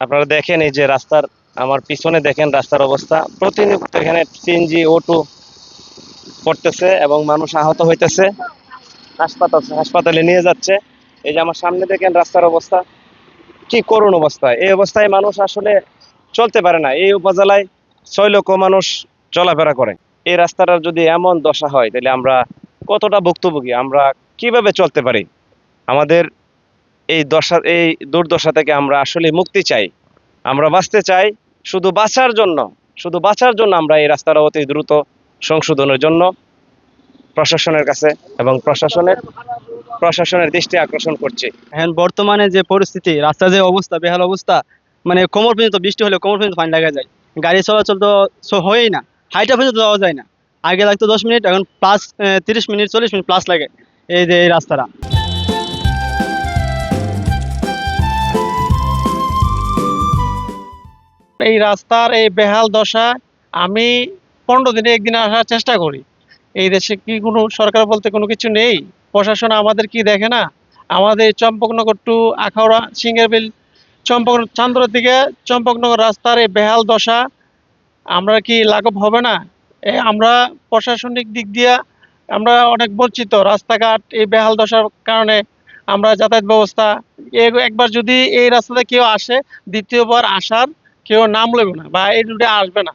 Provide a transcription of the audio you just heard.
আপনারা দেখেন এই যে রাস্তার, আমার পিছনে দেখেন রাস্তার অবস্থা। প্রতিনিয়ত এখানে সিএনজি অটো পড়তেছে এবং মানুষ আহত হইতেছে। হাসপাতাল, হাসপাতালে নিয়ে যাচ্ছে। এই যে আমার সামনে দেখেন রাস্তার অবস্থা। কি করুণ অবস্থা। এই অবস্থায় মানুষ আসলে চলতে পারে না। এই উপজেলায় ছয় লক্ষ মানুষ চলাফেরা করে। এই রাস্তাটার যদি এমন দশা হয়, তাহলে আমরা কতটা ভুক্তভোগী? আমরা কীভাবে চলতে পারি? আমাদের এই দশা, এই দুর্দশা থেকে আমরা আসলে মুক্তি চাই। আমরা বাঁচতে চাই শুধু বাঁচার জন্য, শুধু বাঁচার জন্য আমরা এই রাস্তাটা অতি দ্রুত সংশোধনের জন্য প্রশাসনের কাছে এবং প্রশাসনের প্রশাসনের দৃষ্টি আকর্ষণ করছি। এখন বর্তমানে যে পরিস্থিতি, রাস্তার যে অবস্থা, বেহাল অবস্থা মানে কোমর পর্যন্ত, বৃষ্টি হলে কোমর পর্যন্ত পানি লাগা যায়। গাড়ি চলাচল তো হয়ই না, হাইটা পর্যন্ত যাওয়া যায় না। আগে লাগতো দশ মিনিট, এখন প্লাস তিরিশ মিনিট, চল্লিশ মিনিট প্লাস লাগে এই যে এই রাস্তাটা। এই রাস্তার এই বেহাল দশা আমি পনেরো দিনে একদিন আসার চেষ্টা করি। এই দেশে কি কোনো সরকার বলতে কোনো কিছু নেই? প্রশাসন আমাদের কি দেখে না? আমাদের চম্পকনগর টু আখাউড়া সিঙ্গারবিল চম্পক চান্দরের দিকে চম্পকনগর রাস্তার এই বেহাল দশা আমরা কি লাঘব হবে না? আমরা প্রশাসনিক দিক দিয়ে আমরা অনেক বঞ্চিত। রাস্তাঘাট এই বেহাল দশার কারণে আমরা যাতায়াত ব্যবস্থা একবার যদি এই রাস্তাতে কেউ আসে, দ্বিতীয়বার আসার কেউ নাম লেবে না বা এই রুটে আসবে না।